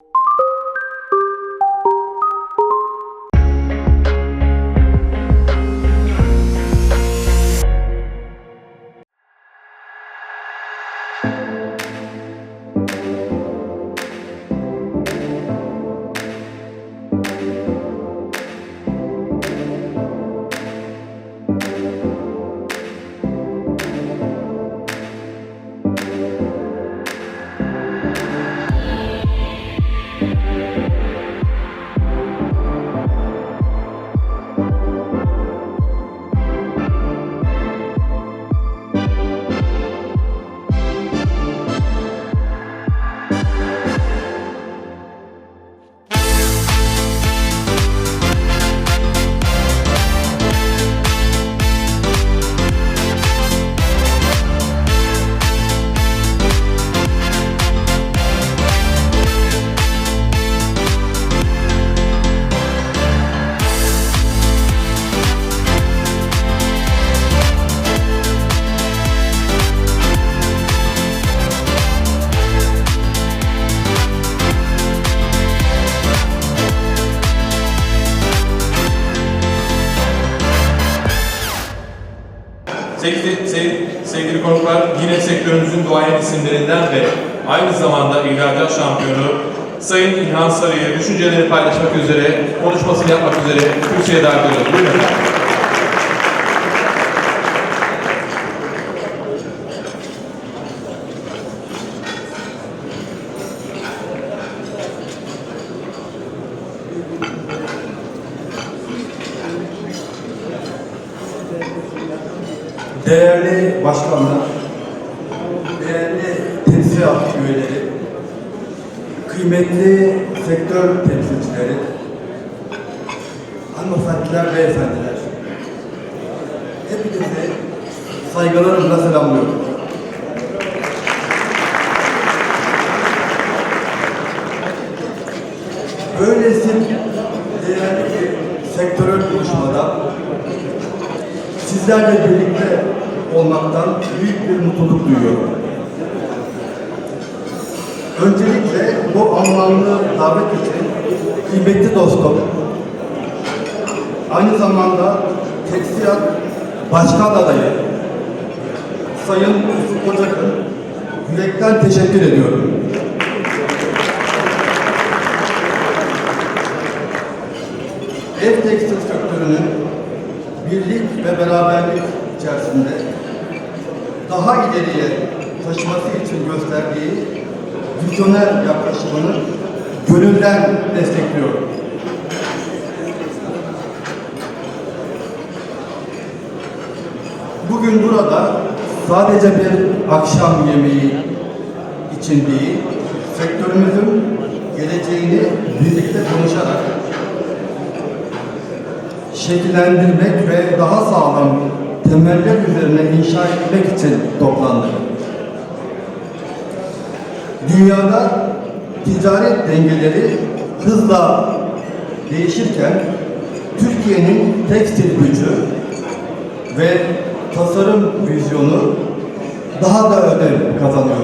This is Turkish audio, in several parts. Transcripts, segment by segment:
you Sevgili, sev- sevgili konuklar, yine sektörümüzün duayen isimlerinden ve aynı zamanda ihracat şampiyonu Sayın İlhan Sarı'yı düşünceleri paylaşmak üzere, konuşmasını yapmak üzere kürsüye davet ediyorum. Buyurun efendim. Değerli başkanlar, değerli temsil üyeleri, kıymetli sektör temsilcileri, hanımefendiler, beyefendiler, hepinizi saygılarımla selamlıyorum. Böylesi değerli bir sektörel buluşmada sizlerle birlikte olmaktan büyük bir mutluluk duyuyorum. Öncelikle bu anlamlı davet için kıymetli dostum, aynı zamanda Teksiyat Başkan Adayı Sayın Ufuk Kocak'ın yürekten teşekkür ediyorum. Ev tekstil sektörünün birlik ve beraberlik içerisinde daha ileriye taşıması için gösterdiği vizyoner yaklaşımını gönülden destekliyorum. Bugün burada sadece bir akşam yemeği için değil, sektörümüzün geleceğini birlikte şekillendirmek ve daha sağlam temeller üzerine inşa etmek için toplandık. Dünyada ticaret dengeleri hızla değişirken Türkiye'nin tekstil gücü ve tasarım vizyonu daha da önem kazanıyor.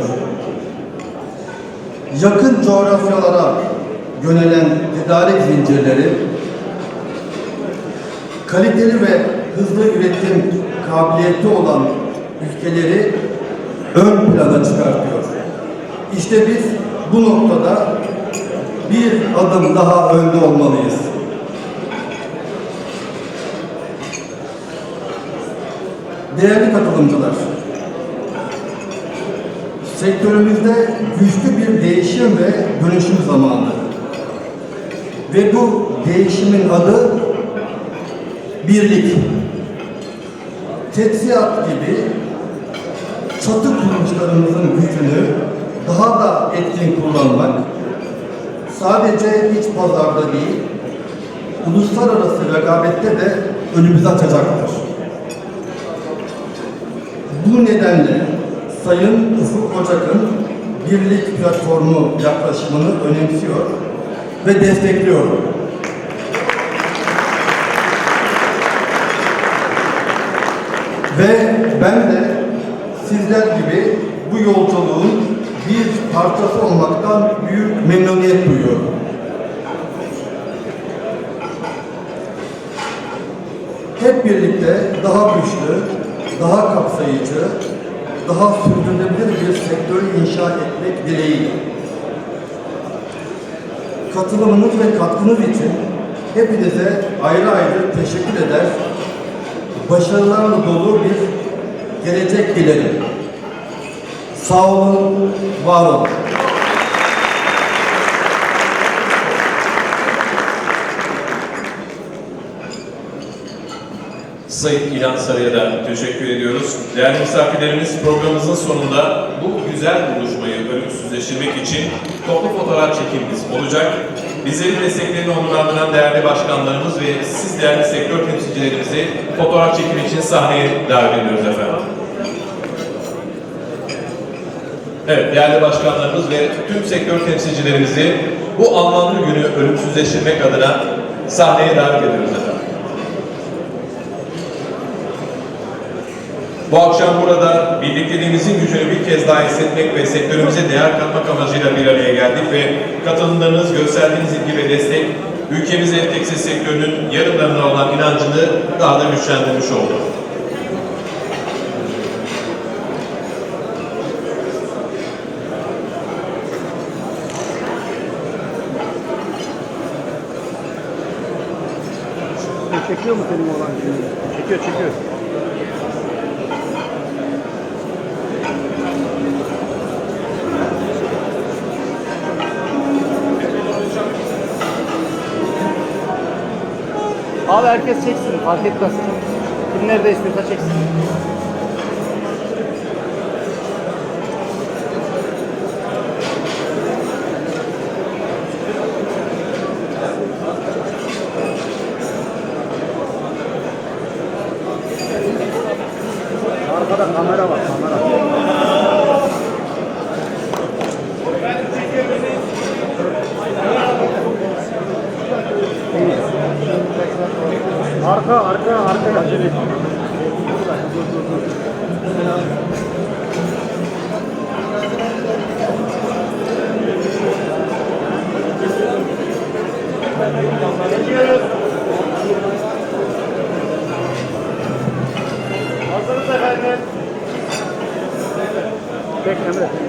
Yakın coğrafyalara yönelen tedarik zincirleri kaliteli ve hızlı üretim kabiliyeti olan ülkeleri ön plana çıkartıyor. İşte biz bu noktada bir adım daha önde olmalıyız. Değerli katılımcılar, sektörümüzde güçlü bir değişim ve dönüşüm zamanı. Ve bu değişimin adı birlik, tetsiyat gibi çatı kuruluşlarımızın gücünü daha da etkin kullanmak sadece iç pazarda değil, uluslararası rekabette de önümüzü açacaktır. Bu nedenle Sayın Ufuk Ocak'ın birlik platformu yaklaşımını önemsiyor ve destekliyorum. Ve ben de sizler gibi bu yolculuğun bir parçası olmaktan büyük memnuniyet duyuyorum. Hep birlikte daha güçlü, daha kapsayıcı, daha sürdürülebilir bir sektörü inşa etmek dileğiyle. Katılımınız ve katkınız için hepinize ayrı ayrı teşekkür eder, başarılarla dolu bir gelecek dilerim. Sağ olun, var olun. Sayın İlhan Sarı'ya da teşekkür ediyoruz. Değerli misafirlerimiz programımızın sonunda bu güzel buluşmayı ölümsüzleştirmek için toplu fotoğraf çekimimiz olacak. Bizleri desteklerini onurlandıran değerli başkanlarımız ve siz değerli sektör temsilcilerimizi fotoğraf çekimi için sahneye davet ediyoruz efendim. Evet, değerli başkanlarımız ve tüm sektör temsilcilerimizi bu anlamlı günü ölümsüzleştirmek adına sahneye davet ediyoruz efendim. Bu akşam burada birlikteliğimizin gücünü bir kez daha hissetmek ve sektörümüze değer katmak amacıyla bir araya geldik ve katılımlarınız, gösterdiğiniz ilgi ve destek ülkemize tekstil sektörünün yarınlarına olan inancını daha da güçlendirmiş oldu. Çekiyor mu senin olan? Çekiyor, çekiyor. Abi herkes çeksin, fark etmez. Kim nerede istiyorsa çeksin. Arka, arka, arka. Acele Hazırız efendim. Çek Emre.